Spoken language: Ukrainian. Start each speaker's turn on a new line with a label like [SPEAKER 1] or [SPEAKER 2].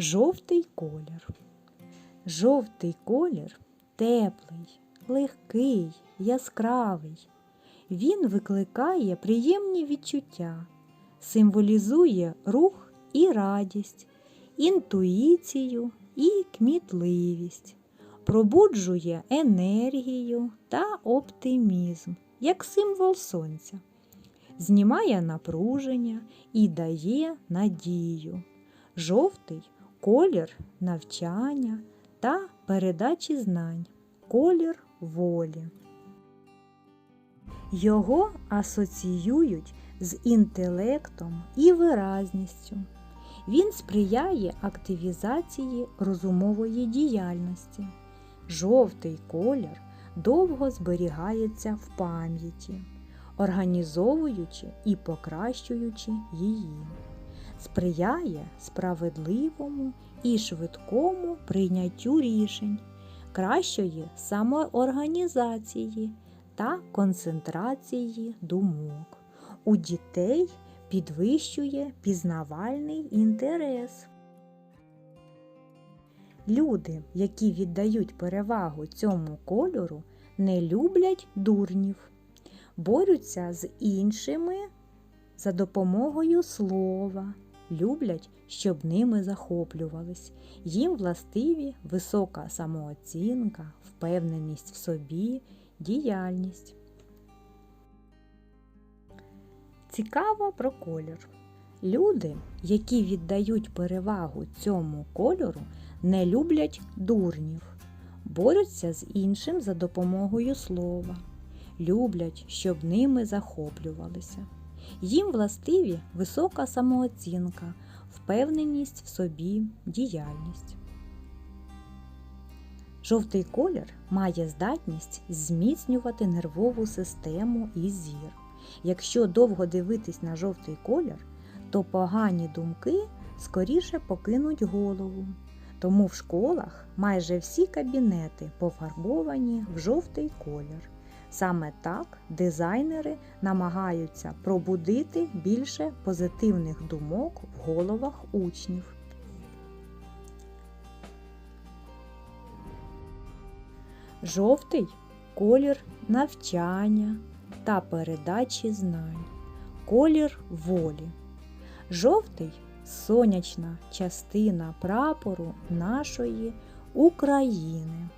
[SPEAKER 1] Жовтий колір. Жовтий колір теплий, легкий, яскравий. Він викликає приємні відчуття, символізує рух і радість, інтуїцію і кмітливість, пробуджує енергію та оптимізм, як символ сонця, знімає напруження і дає надію. Жовтий колір навчання та передачі знань, колір волі. Його асоціюють з інтелектом і виразністю. Він сприяє активізації розумової діяльності. Жовтий колір довго зберігається в пам'яті, організовуючи і покращуючи її. Сприяє справедливому і швидкому прийняттю рішень, кращої самоорганізації та концентрації думок. У дітей підвищує пізнавальний інтерес. Люди, які віддають перевагу цьому кольору, не люблять дурнів, борються з іншими за допомогою слова, люблять, щоб ними захоплювались. Їм властиві висока самооцінка, впевненість в собі, діяльність. Цікаво про колір. Люди, які віддають перевагу цьому кольору, не люблять дурнів, борються з іншим за допомогою слова, люблять, щоб ними захоплювалися. Їм властиві висока самооцінка, впевненість в собі, діяльність. Жовтий колір має здатність зміцнювати нервову систему і зір. Якщо довго дивитись на жовтий колір, то погані думки скоріше покинуть голову. Тому в школах майже всі кабінети пофарбовані в жовтий колір. Саме так дизайнери намагаються пробудити більше позитивних думок в головах учнів. Жовтий колір навчання та передачі знань, колір волі. Жовтий сонячна частина прапору нашої України.